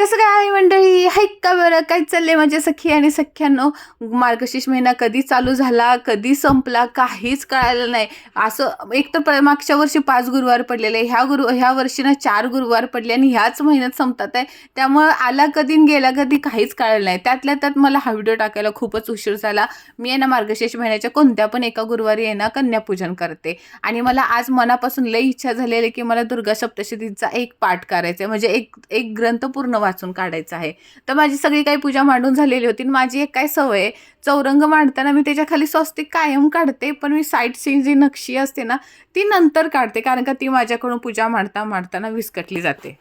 कसं काय मंडळी? हाईक का बरं? काय चाललंय माझ्या सखी आणि सख्यांनो? मार्गशीर्ष महिना कधी चालू झाला कधी संपला काहीच कळालं नाही. असं एक तर प- मागच्या वर्षी पाच गुरुवार पडलेले ह्या गुरु ह्या वर्षी ना चार गुरुवार पडले आणि ह्याच महिन्यात संपतात आहे. त्यामुळं आला कधी गेला कधी काहीच कळलं नाही. त्यातल्या त्यात मला हा व्हिडिओ टाकायला खूपच उशीर झाला. मी आहे ना मार्गशीर्ष महिन्याच्या कोणत्या पण एका गुरुवारी आहे ना कन्यापूजन करते. आणि मला आज मनापासून लई इच्छा झालेली की मला दुर्गा सप्तशतीचा एक पाठ करायचा आहे. म्हणजे एक एक ग्रंथ पूर्ण वाचून काढायचं आहे तर माझी सगळी काही पूजा मांडून झालेली होती आणि माझी एक काय सवय आहे चौरंग मांडताना मी त्याच्याखाली स्वस्तिक कायम काढते पण मी साईड सीन जी नक्षी असते ना ती नंतर काढते कारण का ती माझ्याकडून पूजा मांडता मांडताना विस्कटली जाते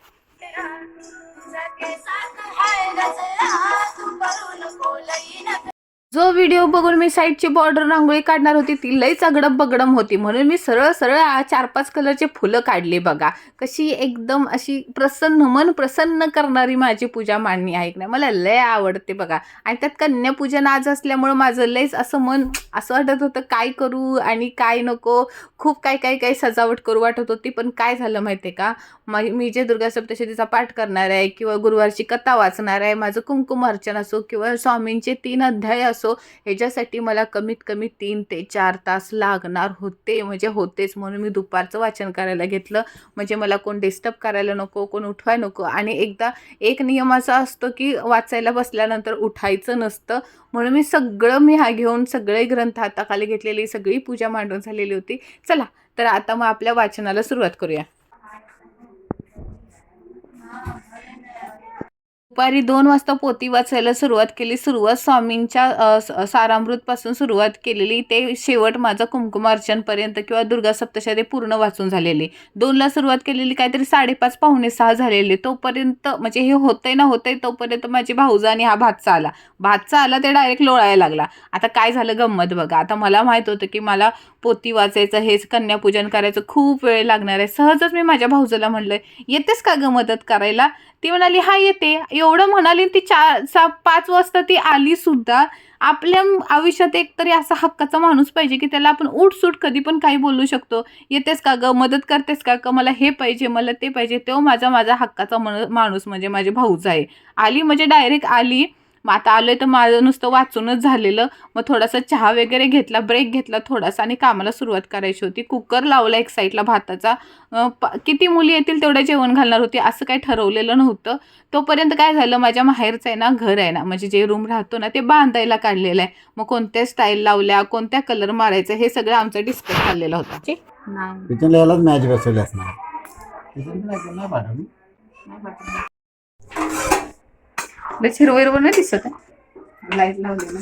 जो व्हिडिओ बघून मी साईडची बॉर्डर रांगोळी काढणार होती ती लईच अगडम बगडम होती. म्हणून मी सरळ सरळ चार पाच कलरचे फुलं काढली बघा. कशी एकदम अशी प्रसन्न मन प्रसन्न करणारी माझी पूजा मांडणी आहे. की नाही मला लय आवडते बघा. आणि त्यात कन्यापूजन आज असल्यामुळं माझं लयच असं मन असं वाटत होतं काय करू आणि काय नको? खूप काय काय काय सजावट करू वाटत होती. पण काय झालं माहिती आहे का? मा- मी जे दुर्गा सप्तशतीचा पाठ करणार आहे किंवा गुरुवारची कथा वाचणार आहे माझं कुंकुमार्चन असो किंवा स्वामींचे तीन अध्याय असो ह्याच्यासाठी मला कमीत कमी तीन ते चार तास लागणार होते. म्हणजे होतेच म्हणून मी दुपारचं वाचन करायला घेतलं. म्हणजे मला कोण डिस्टर्ब करायला नको कोण उठवाय नको. आणि एकदा एक नियम असा असतो की वाचायला बसल्यानंतर उठायचं नसतं. म्हणून मी सगळं मी हा घेऊन सगळे ग्रंथ हाताखाली घेतलेली सगळी पूजा मांडून झालेली होती. चला तर आता मग आपल्या वाचनाला सुरुवात करूया. दुपारी दोन वाजता पोती वाचायला सुरुवात केली. सुरुवात स्वामींच्या सारामृतपासून सुरुवात केलेली. ते शेवट माझं कुमकुमार्चनपर्यंत किंवा दुर्गा सप्तशती पूर्ण वाचून झालेली. दोनला सुरुवात केलेली काहीतरी साडेपाच पाहुणे सहा झालेले. तोपर्यंत म्हणजे हे होतंय ना होतंय तोपर्यंत माझी भाऊजा आणि हा भातचा आला. भातचा आला ते डायरेक्ट लोळायला लागला. आता काय झालं गंमत बघा. आता मला माहीत होतं की मला पोती वाचायचं हेच कन्यापूजन करायचं खूप वेळ लागणार आहे. सहजच मी माझ्या भाऊजाला म्हणलं येतेस का ग मदत करायला? ती म्हणाली हा येते. एवढं म्हणाली ती चार सा पाच वाजता ती आली सुद्धा. आपल्या आयुष्यात एक तरी असा हक्काचा माणूस पाहिजे की त्याला आपण उठसूट कधी पण काही बोलू शकतो. येतेस का ग? मदत करतेस का का मला हे पाहिजे मला ते पाहिजे. तो माझा माझा हक्काचा मन माणूस म्हणजे माझे भाऊच आहे. आली म्हणजे डायरेक्ट आली. मग आता आलोय तर माझं नुसतं वाचूनच झालेलं मग थोडासा चहा वगैरे घेतला ब्रेक घेतला थोडासा आणि कामाला सुरुवात करायची होती कुकर लावला एक साईडला भाताचा किती मुली येतील तेवढं जेवण घालणार होती असं काही ठरवलेलं नव्हतं तोपर्यंत काय झालं माझ्या माहेरचं आहे ना घर आहे ना म्हणजे जे रूम राहतो ना ते बांधायला काढलेलं आहे मग कोणत्या स्टाईल लावल्या कोणत्या कलर मारायचं हे सगळं आमचं डिस्कस चाललेलं होतं नाही किचन यालाच मॅच बसवली असणार पाठवली हिरवं हिरवं नाही दिसत आहे. लाइट लावली ना.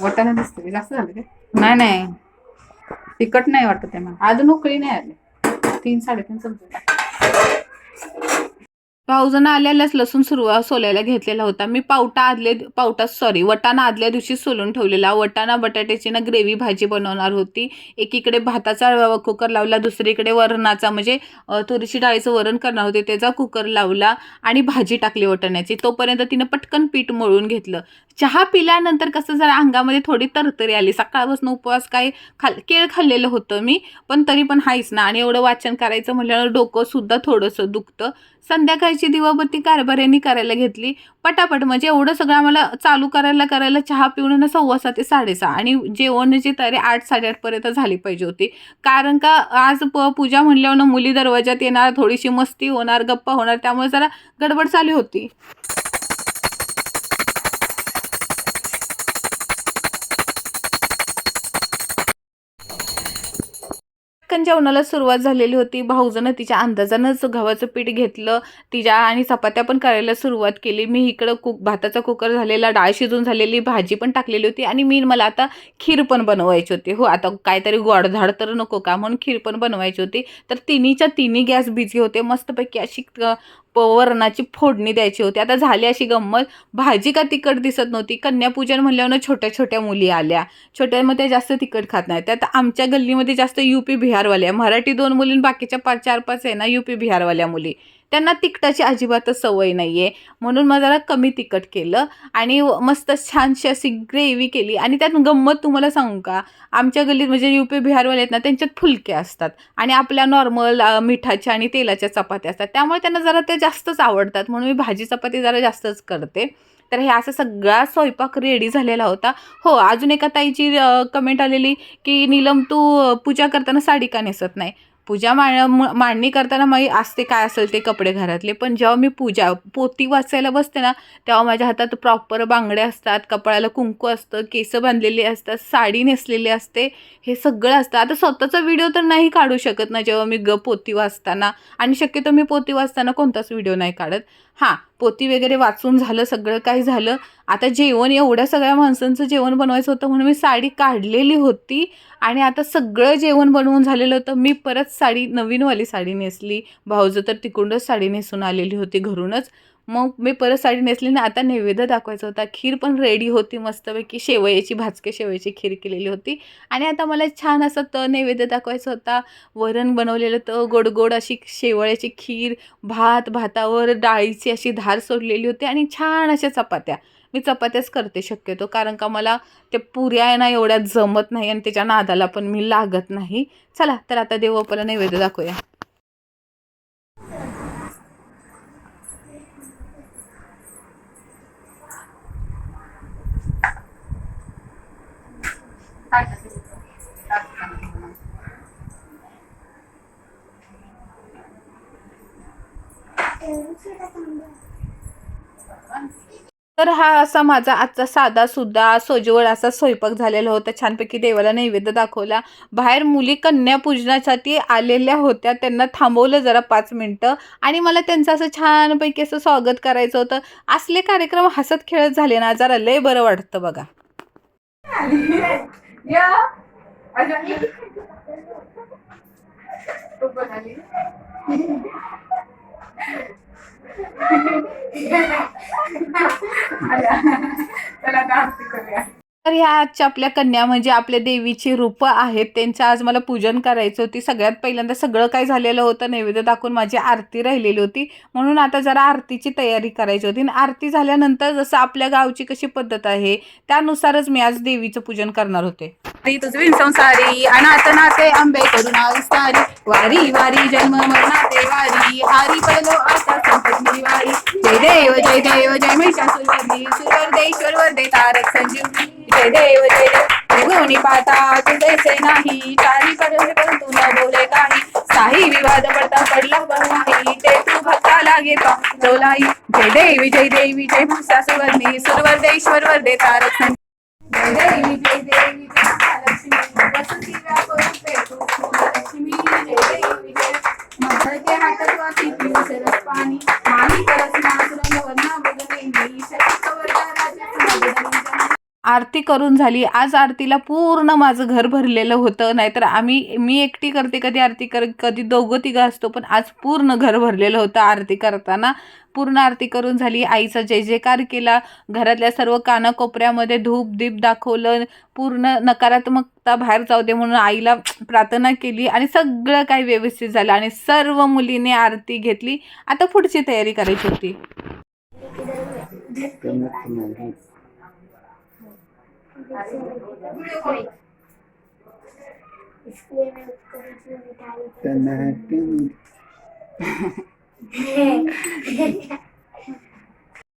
वाटाणा दिसते जास्त झालं नाही नाही. तिखट नाही वाटत आहे मला. अजून उकळी नाही आली. तीन साडेतीन संपले भाऊजण आल्यालाच लसूण सुरुवात सोलायला घेतलेला होता. मी पावटा आदले पावटा सॉरी वटाणा आदल्या दिवशी सोलून ठेवलेला. वटाणा बटाट्याची ना ग्रेव्ही भाजी बनवणार होती. एकीकडे भाताचा कुकर लावला. दुसरीकडे वरणाचा म्हणजे तुरीची डाळीचं वरण करणार होते. त्याचा कुकर लावला आणि भाजी टाकली वटाण्याची. तोपर्यंत तिनं पटकन पीठ मळून घेतलं. चहा पिल्यानंतर कसं जरा अंगामध्ये थोडी तरतरी आली. सकाळपासून उपवास काय खाल केळ खाल्लेलं होतं मी पण तरी पण हायच ना. आणि एवढं वाचन करायचं म्हटल्यावर डोकं सुद्धा थोडंसं दुखतं. संध्याकाळी सकाळची दिवाबत्ती कारभाऱ्यांनी करायला घेतली. पटापट म्हणजे एवढं सगळं आम्हाला चालू करायला करायला चहा पिऊन ना सव्वा सहा ते साडेसहा आणि जेवणाची तयारी आठ साडेआठपर्यंत झाली पाहिजे होती. कारण का आज प पूजा म्हणल्यावर ना मुली दरवाजात येणार थोडीशी मस्ती होणार गप्पा होणार त्यामुळे जरा गडबड चालू होती. जेवणाला सुरुवात झालेली होती. भाऊजनं तिच्या अंदाजानंच गव्हाचं पीठ घेतलं. तिच्या आणि चपात्या पण करायला सुरुवात केली. मी इकडं कुक भाताचा कुकर झालेला डाळ शिजून झालेली भाजी पण टाकलेली होती आणि मी मला आता खीर पण बनवायची होती. हो आता काहीतरी गोडधाड तर नको का? म्हणून खीर पण बनवायची होती. तर तिन्हीच्या तिन्ही गॅस बिझी होते. मस्तपैकी अशी वरणाची फोडणी द्यायची होती. आता झाली अशी गंमत. भाजी का तिखट दिसत नव्हती. कन्यापूजन म्हणल्यावर छोट्या छोट्या मुली आल्या. छोट्या मग त्या जास्त तिखट खात नाही त्यात आमच्या गल्लीमध्ये जास्त यू पी बिहारवाल्या. मराठी दोन मुली बाकीच्या पाच चार पाच आहे ना यू पी बिहारवाल्या मुली. त्यांना तिखटाची अजिबातच सवय नाही आहे म्हणून मग जरा कमी तिखट केलं आणि मस्त छानशी अशी ग्रेव्ही केली. आणि त्यात गंमत तुम्हाला सांगू का? आमच्या गल्लीत म्हणजे यू पी बिहारवाले आहेत ना त्यांच्यात फुलके असतात. आणि आपल्या नॉर्मल मिठाच्या आणि तेलाच्या चपात्या असतात. त्यामुळे त्यांना जरा ते जास्तच आवडतात. म्हणून मी भाजी चपाती जरा जास्तच करते. तर हे असा सगळा स्वयंपाक रेडी झालेला होता. हो अजून एका ताईची कमेंट आलेली की नीलम तू पूजा करताना साडी का नेसत नाही? पूजा मांड मांडणी करताना माही असते काय असेल ते कपडे घरातले. पण जेव्हा मी पूजा पोती वाचायला बसते ना तेव्हा माझ्या हातात प्रॉपर बांगडे असतात कपाळाला कुंकू असतं केस बांधलेली असतात साडी नेसलेली असते हे सगळं असतं. आता स्वतःचा व्हिडिओ तर नाही काढू शकत ना जेव्हा मी ग पोती वाचताना. आणि शक्यतो मी पोती वाचताना कोणताच व्हिडिओ नाही काढत. हां पोती वगैरे वाचून झालं सगळं काही झालं. आता जेवण एवढ्या सगळ्या माणसांचं जेवण बनवायचं होतं म्हणून मी साडी काढलेली होती. आणि आता सगळं जेवण बनवून झालेलं होतं. मी परत साडी नवीनवाली साडी नेसली. भाऊजं तर तिकडूनच साडी नेसून आलेली होती घरूनच. मग मी परत साडी नेसली ना आता नैवेद्य दाखवायचा होता. खीर पण रेडी होती मस्तपैकी. शेवयाची भाजके शेवयाची खीर केलेली होती. आणि आता मला छान असं त नैवेद्य दाखवायचा होता. वरण बनवलेलं तर गोड गोड अशी शेवयाची खीर भात भातावर डाळीची अशी धार सोडलेली होती आणि छान अशा चपात्या. मी चपात्याच करते शक्यतो कारण का मला ते पुऱ्या आहे ना एवढ्या जमत नाही आणि त्याच्या नादाला पण मी लागत नाही. चला तर आता देवबापाला नैवेद्य दाखवूया. तर हा असा माझा आजचा साधा सुद्धा सोजवळ असा स्वयंपाक झालेला होता. छानपैकी देवाला नैवेद्य दाखवला. बाहेर मुली कन्यापूजनासाठी आलेल्या होत्या. त्यांना थांबवलं जरा पाच मिनटं. आणि मला त्यांचं असं छानपैकी असं स्वागत करायचं होतं. असले कार्यक्रम हसत खेळत झाले ना जरा लय बरं वाटतं बघा. Ya, ajak nih. Tunggu aja. Ada. ह्या आजच्या आपल्या कन्या म्हणजे आपल्या देवीची रूपं आहेत त्यांचं आज मला पूजन करायचं होती. सगळ्यात पहिल्यांदा सगळं काय झालेलं होतं नैवेद्य दाखवून माझी आरती राहिलेली होती. म्हणून आता जरा आरतीची तयारी करायची होती. आणि आरती झाल्यानंतर जसं आपल्या गावची कशी पद्धत आहे त्यानुसारच मी आज देवीचं पूजन करणार होते. री आता संसारी अनाथ नाते आंबे करून सारी वारी वारी जन्म मरणाते वारी. हारी पहिलो आता संपत वारी जय देव जय देव जय महिषासुरवर्धी सुरवर्धेश्वर वर्धे तारक संजीवनी. देव जय देव निघून पाहता नाही. चारी पडले परंतु न बोले काही. काही विवाद पडता पडला नाही. ते तू भक्ता लागे पाही जय देवी जय देवी जय महिषासुरवर्धी सुरवर्धेश्वर दे तारक जय देवी जय देवी जय पेटू. जय देवी जय. मधके हातात वाटी पिऊ सरस पाणी. माही करस नासुरंग वर्णा बदलेली शक्ती कवरदा राजा. आरती करून झाली. आज आरतीला पूर्ण माझं घर भरलेलं होतं. नाहीतर आम्ही मी एकटी करते कधी आरती कर कधी दोघं तिघं असतो पण आज पूर्ण घर भरलेलं होतं आरती करताना. पूर्ण आरती करून झाली. आईचा जय जयकार केला. घरातल्या सर्व कानाकोपऱ्यामध्ये धूप दीप दाखवलं. पूर्ण नकारात्मकता बाहेर जाऊ दे म्हणून आईला प्रार्थना केली आणि सगळं काही व्यवस्थित झालं आणि सर्व मुलीने आरती घेतली. आता पुढची तयारी करायची होती. इसलिए मैं उसको बीच में बिठा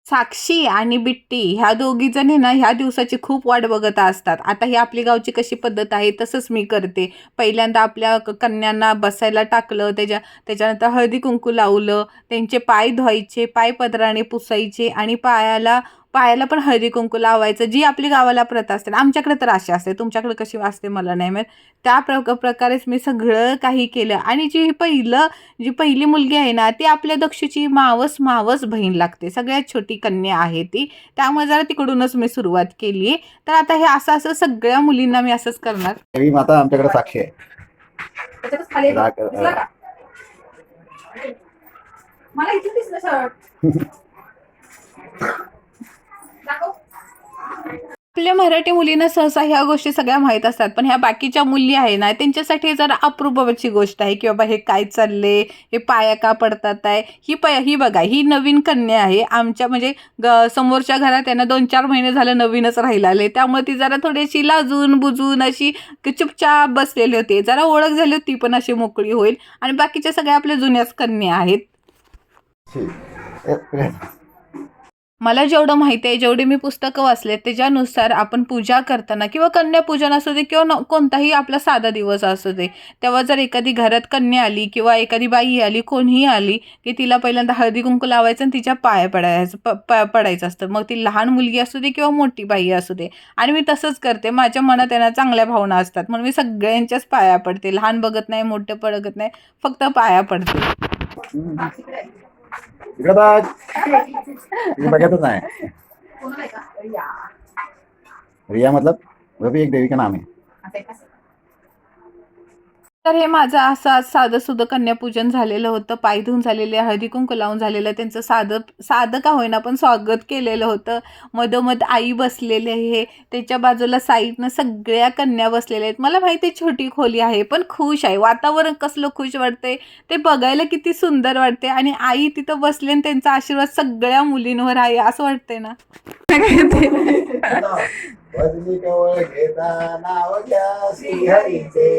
साक्षी आणि बिट्टी ह्या दोघी जणी ना ह्या दिवसाची खूप वाट बघत असतात. आता ही आपली गावची कशी पद्धत आहे तसंच मी करते. पहिल्यांदा आपल्या कन्यांना बसायला टाकलं त्याच्या त्याच्यानंतर हळदी कुंकू लावलं त्यांचे पाय धुवायचे पाय पदराने पुसायचे आणि पायाला पायाला पण हळदी कुंकू लावायचं जी आपली गावाला प्रथा असते आमच्याकडे तर अशी असते. तुमच्याकडे कशी असते मला नाही माहीत. त्या प्र प्रकारेच मी सगळं काही केलं. आणि जी पहिलं जी पहिली मुलगी आहे ना ती आपल्या दक्षची मावस मावस बहीण लागते. सगळ्यात छोटी कन्या आहे ती. त्यामुळे जरा तिकडूनच मी सुरुवात केली तर आता हे असं असं सगळ्या मुलींना मी असंच करणार. माता आमच्याकडे साक्षी आहे? मला आपल्या मराठी मुलींना सहसा ह्या गोष्टी सगळ्या माहीत असतात पण ह्या बाकीच्या मुली आहे ना त्यांच्यासाठी जरा अप्रूपची गोष्ट आहे की बाबा हे काय चालले हे पाया का पडतात आहे. ही प ही बघा ही नवीन कन्या आहे. आमच्या म्हणजे ग समोरच्या घरात त्यांना दोन चार महिने झालं नवीनच राहिला आले त्यामुळे ती जरा थोडीशी लाजून बुजून अशी चुपचाप बसलेली होती. जरा ओळख झाली होती पण अशी मोकळी होईल. आणि बाकीच्या सगळ्या आपल्या जुन्याच कन्या आहेत. मला जेवढं माहिती आहे जेवढी मी पुस्तकं वाचले त्याच्यानुसार आपण पूजा करताना किंवा कन्यापूजन असू दे किंवा न- कोणताही आपला साधा दिवस असू दे तेव्हा जर एखादी घरात कन्या आली किंवा एखादी बाई आली कोणीही आली की तिला पहिल्यांदा हळदी कुंकू लावायचं आणि तिच्या पाया पडायचं प प पडायचं असतं. मग ती लहान मुलगी असू दे किंवा मोठी बाई असू दे. आणि मी तसंच करते. माझ्या मनात त्यांना चांगल्या भावना असतात. म्हणून मी सगळ्यांच्याच पाया पडते. लहान बघत नाही मोठं पडत नाही फक्त पाया पडते. इकडे बघ. इकडे बघतच नाही. रिया मतलब वह भी एक देवी का नाम है तर हे माझं असं आज साधं सुधं कन्यापूजन झालेलं होतं. पाय धुवून झालेले हळदी कुंकू लावून झालेलं त्यांचं साधं साधं का होईना पण स्वागत केलेलं होतं. मधोमध आई बसलेली आहे त्याच्या बाजूला साईडनं सगळ्या कन्या बसलेल्या आहेत. मला माहिती आहे छोटी खोली आहे पण खुश आहे. वातावरण कसलं खुश वाटते ते बघायला किती सुंदर वाटते आणि आई तिथं बसले आणि त्यांचा आशीर्वाद सगळ्या मुलींवर आहे असं वाटतंय ना? वजनी कवळ घेता नाव घ्या श्रीहरीचे.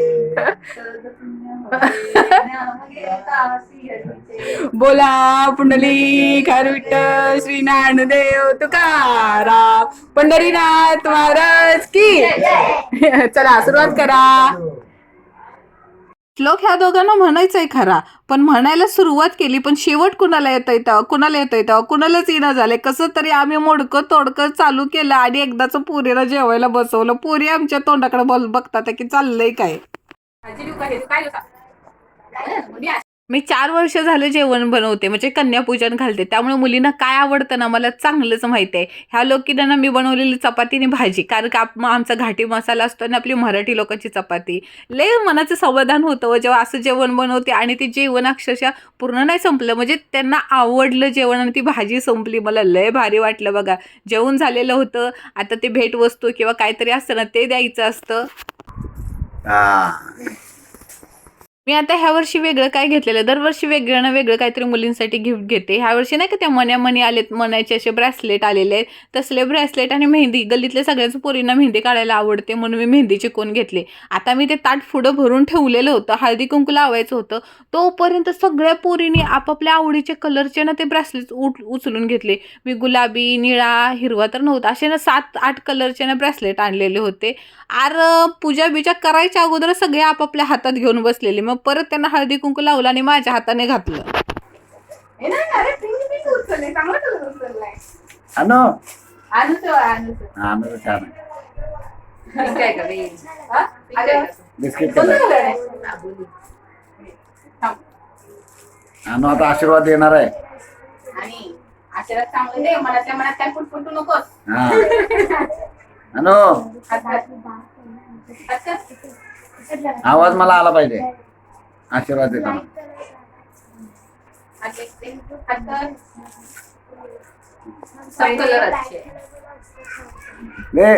बोला पुंडली विठ्ठ श्री ज्ञानदेव तुकाराम पंढरीनाथ महाराज की? चला सुरुवात करा. श्लोक ह्या दोघांना म्हणायचंय खरा पण म्हणायला सुरुवात केली पण शेवट कुणाला येता येतं कुणाला येता येतं कुणालाच येणं झालंय. कसं तरी आम्ही मोडकं तोडकं चालू केलं आणि एकदाच पुरीला जेवायला बसवलं. पोरी आमच्या तोंडाकडे बघतात की चाललंय काय. मी चार वर्ष झालं जेवण बनवते म्हणजे कन्यापूजन घालते. त्यामुळे मुलींना काय आवडतं ना मला चांगलंच माहिती आहे. ह्या लोकांना मी बनवलेली चपाती आणि भाजी कारण का आमचा घाटी मसाला असतो आणि आपली मराठी लोकांची चपाती. लय मनाचं समाधान होतं हो, जेव्हा असं जेवण बनवते आणि ते जेवण अक्षरशः पूर्ण नाही संपलं. म्हणजे त्यांना आवडलं जेवण आणि ती भाजी संपली. मला लय भारी वाटलं बघा. जेवण झालेलं होतं. आता ते भेटवस्तू किंवा काहीतरी असतं ना ते द्यायचं असतं. मी आता ह्या वर्षी वेगळं काय घेतलेलं? दरवर्षी वेगळं ना वेगळं काहीतरी मुलींसाठी गिफ्ट घेते. ह्या वर्षी नाही का त्या मन्या मनी आलेत मनाचे असे ब्रेसलेट आलेले आहेत. तसले ब्रेसलेट आणि मेहंदी गल्लीतल्या सगळ्याच पोरींना मेहंदी काढायला आवडते म्हणून मी मेहंदीचे कोण घेतले. आता मी ते ताट पुढं भरून ठेवलेलं होतं. हळदी कुंकू लावायचं होतं. तोपर्यंत सगळ्या पोरींनी आपापल्या आवडीचे कलरचे ना ते ब्रेसलेट उट उचलून घेतले. मी गुलाबी निळा हिरवा तर नव्हता. असे ना सात आठ कलरचे ना ब्रेसलेट आणलेले होते. आर पूजा बिजा करायच्या अगोदर सगळे आपापल्या हातात घेऊन बसलेले. मग परत त्यांना हळदी कुंकू लावलं आणि माझ्या हाताने घातलं. हा हा? आता आशीर्वाद देणार आहे. आणि आशीर्वाद चांगलं दे मनात काय फुटफुटू नकोस. हा. आवाज मला आला पाहिजे. आशीर्वाद देताना हात एक दे. हात कर. सब कलर अच्छे हैं. दे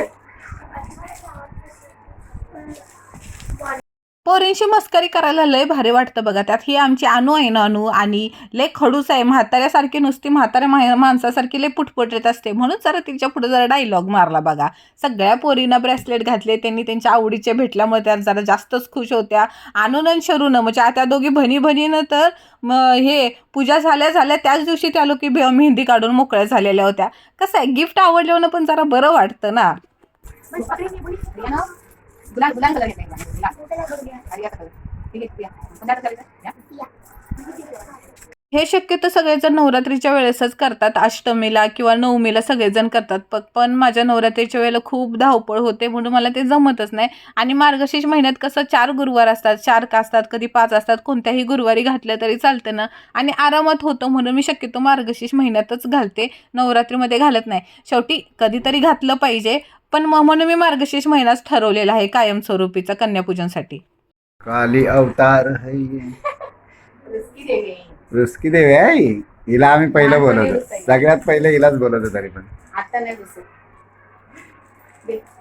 पोरींशी मस्करी करायला लय भारी वाटतं बघा. त्यात ही आमची अनु आहे ना अनु आणि लय खडूस आहे म्हाताऱ्यासारखी नुसती म्हाताऱ्या मा- माणसासारखी लय पुटपुटत असते. म्हणून जरा तिच्या पुढे जरा डायलॉग मारला बघा. सगळ्या पोरींना ब्रेसलेट घातले त्यांनी त्यांच्या आवडीचे भेटल्यामुळे त्या जरा जास्तच खुश होत्या. आणून आणि शरून म्हणजे त्या दोघी भनी भनीनं तर मग हे पूजा झाल्या झाल्या त्याच दिवशी त्या लोकी भे- मेहंदी काढून मोकळ्या झालेल्या होत्या. कसं आहे गिफ्ट आवडल्यानं पण जरा बरं वाटतं ना प्रिया ना? गुलाब गुलाब कलर घेतलाय गुलाब. गुलाब. आणि याचा कलर. ठीक आहे, प्रिया. हे शक्यतो सगळेजण नवरात्रीच्या वेळेसच करतात. अष्टमीला किंवा नवमीला सगळेजण करतात. प पण माझ्या नवरात्रीच्या वेळेला खूप धावपळ होते म्हणून मला ते जमतच नाही. आणि मार्गशीर्ष महिन्यात कसं चार गुरुवार असतात चार का असतात कधी पाच असतात कोणत्याही गुरुवारी घातलं तरी चालतं ना. आणि आरामात होतं म्हणून मी शक्यतो मार्गशीर्ष महिन्यातच घालते. नवरात्रीमध्ये घालत नाही. शेवटी कधीतरी घातलं पाहिजे. पण मग म्हणून मी मार्गशीर्ष महिनाच ठरवलेला आहे कायमस्वरूपीचा कन्यापूजनसाठी. काली अवतार है रिस्की देवी. आहे. हिला आम्ही पहिलं बोलवतो सगळ्यात पहिले हिलाच बोलवतो तरी पण. आता नाही दिसत ब्रेसलेट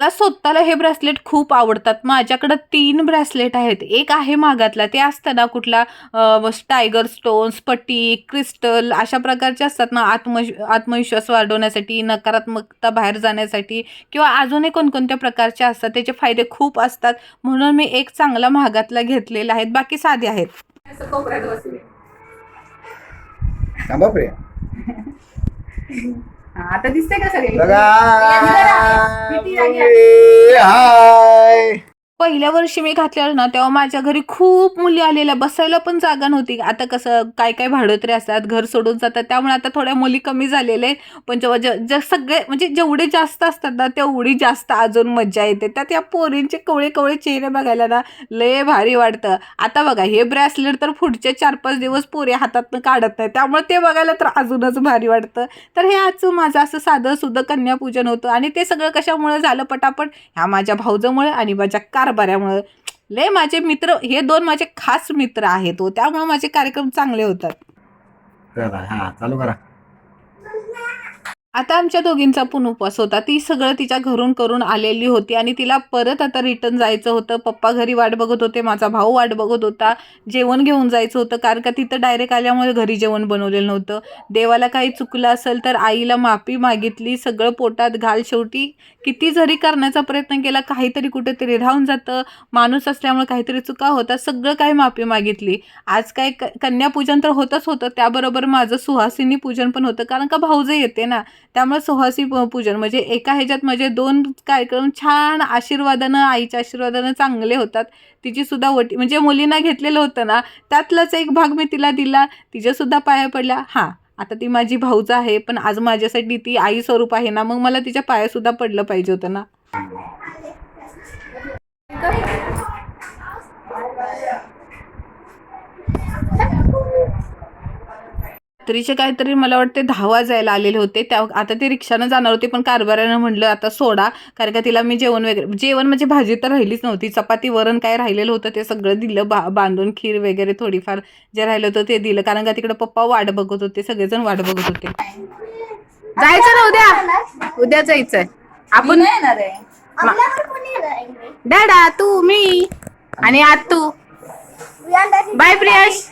मला स्वतःला हे ब्रेसलेट खूप आवडतात. माझ्याकडं तीन ब्रेसलेट आहेत. एक आहे मागातला. ते असतं ना कुठला टायगर स्टोन्स पट्टी क्रिस्टल अशा प्रकारचे असतात ना आत्म आत्मविश्वास वाढवण्यासाठी नकारात्मकता बाहेर जाण्यासाठी किंवा अजूनही कोणकोणत्या प्रकारचे असतात. त्याचे फायदे खूप असतात. म्हणून मी एक चांगला महागातला घेतलेला आहे. बाकी साधे आहेत. थांबा प्रिया. आता दिसतंय का सगळे? बघा. किती जागी हाय पहिल्या वर्षी मी घातलेलं ना तेव्हा माझ्या घरी खूप मुली आलेल्या बसायला पण जागा नव्हती. आता कसं काय काय भाडोत्रे असतात घर सोडून जातात त्यामुळे आता थोड्या मुली कमी झालेल्या आहेत. पण जेव्हा ज ज सगळे म्हणजे जेवढे जास्त असतात ना तेवढी जास्त अजून मज्जा येते. त्यात या पोरींचे कवळे कवळे चेहरे बघायला ना लय भारी वाटतं. आता बघा हे ब्रेसलेट तर पुढचे चार पाच दिवस पोरे हातातनं काढत नाही त्यामुळे ते बघायला तर अजूनच भारी वाटतं. तर हे आजचं माझं असं साधं सुद्धा कन्यापूजन होतं. आणि ते सगळं कशामुळे झालं? पटापट ह्या माझ्या भाऊजामुळे आणि माझ्या कारभाऱ्यामुळं. लय माझे मित्र हे दोन माझे खास मित्र आहेत हो त्यामुळे माझे कार्यक्रम चांगले होतात. हा चालू करा. आता आमच्या दोघींचा पण उपवास होता. ती सगळं तिच्या घरून करून आलेली होती आणि तिला परत आता रिटर्न जायचं होतं. पप्पा घरी वाट बघत होते माझा भाऊ वाट बघत होता. जेवण घेऊन जायचं होतं कारण का तिथं डायरेक्ट आल्यामुळे घरी जेवण बनवलेलं नव्हतं. देवाला काही चुकलं असेल तर आईला माफी मागितली सगळं पोटात घाल शेवटी. किती जरी करण्याचा प्रयत्न केला काहीतरी कुठेतरी राहून जातं. माणूस असल्यामुळे काहीतरी चुका होता सगळं काही माफी मागितली. आज काय क कन्यापूजन तर होतंच होतं. त्याबरोबर माझं सुहासिनी पूजन पण होतं. कारण का भाऊजे येते ना. त्यामुळे सुहासी पूजन. म्हणजे एका ह्याच्यात म्हणजे दोन कार्यक्रम छान आशीर्वादानं आईच्या आशीर्वादानं चांगले होतात. तिचीसुद्धा वटी म्हणजे मुलींना घेतलेलं होतं ना त्यातलाच एक भाग मी तिला दिला. तिच्यासुद्धा पाया पडल्या. हां आता ती माझी भाऊच आहे पण आज माझ्यासाठी ती आई स्वरूप आहे ना मग मला तिच्या पायासुद्धा पडलं पाहिजे होतं ना. रात्रीचे काहीतरी मला वाटते दहा वाजायला आलेले होते. त्या आता ते रिक्षानं जाणार होते पण कारभाऱ्यानं म्हटलं आता सोडा. कारण का तिला मी जेवण वगैरे जेवण म्हणजे भाजी तर राहिलीच नव्हती. चपाती वरण काय राहिलेलं होतं ते सगळं दिलं बा बांधून खीर वगैरे थोडीफार जे राहिलं होतं ते दिलं. कारण का तिकडे पप्पा वाट बघत होते सगळेजण वाट बघत होते. जायचं ना उद्या? उद्या जायचंय. आपण? डॅडा तू मी आणि आज तू बाय प्रियाश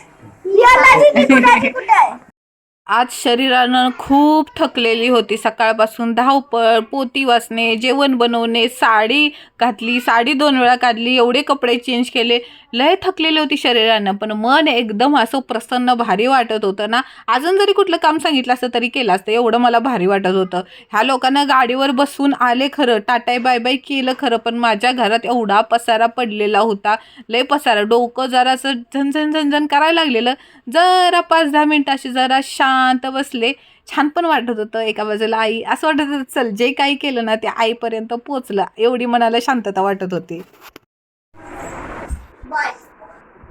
आज शरीरानं खूप थकलेली होती. सकाळपासून धावपळ पोती वाचणे जेवण बनवणे साडी घातली साडी दोन वेळा काढली एवढे कपडे चेंज केले. लय थकलेली होती शरीरानं पण मन एकदम असं प्रसन्न भारी वाटत होतं ना. अजून जरी कुठलं काम सांगितलं असतं तरी केलं असतं. एवढं मला भारी वाटत होतं. ह्या लोकांना गाडीवर बसून आले खरं. टाटाय बाय बाय केलं खरं पण माझ्या घरात एवढा पसारा पडलेला होता. लय पसारा. डोकं जरा असं झनझन झनझन करायला लागलेलं. जरा पाच दहा मिनटं अशी जरा शांत बसले. छान पण वाटत होतं एका बाजूला आई. असं वाटत होतं चल जे काही केलं ना ते आईपर्यंत पोचलं एवढी मनाला शांतता वाटत होती.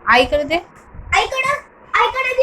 आईकडे दे. आईकडं? आईकडे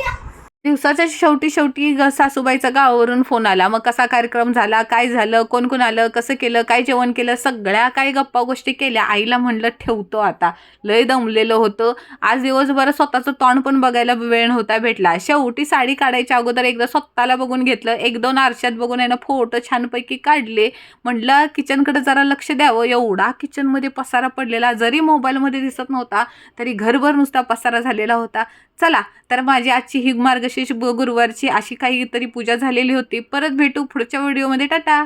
दिवसाच्या शेवटी शेवटी ग- सासूबाईचा गावावरून फोन आला. मग कसा कार्यक्रम झाला? काय झालं? कोण कोण आलं? कसं केलं? काय जेवण केलं? सगळ्या काही गप्पा गोष्टी केल्या. आईला म्हणलं ठेवतो आता. लय दमलेलं होतं. आज दिवसभर स्वतःचं तोंड पण बघायला वेळ होता भेटला. शेवटी साडी काढायच्या अगोदर एकदा स्वतःला बघून घेतलं. एक दोन आरशात बघून यानं फोटो छानपैकी काढले. म्हटलं किचनकडे जरा लक्ष द्यावं. एवढा किचनमध्ये पसारा पडलेला. जरी मोबाईलमध्ये दिसत नव्हता तरी घरभर नुसता पसारा झालेला होता. चला तर माझी आजची ही मार्गशीर्ष गुरुवारची अशी काहीतरी पूजा झालेली होती. परत भेटू पुढच्या व्हिडिओमध्ये. टाटा!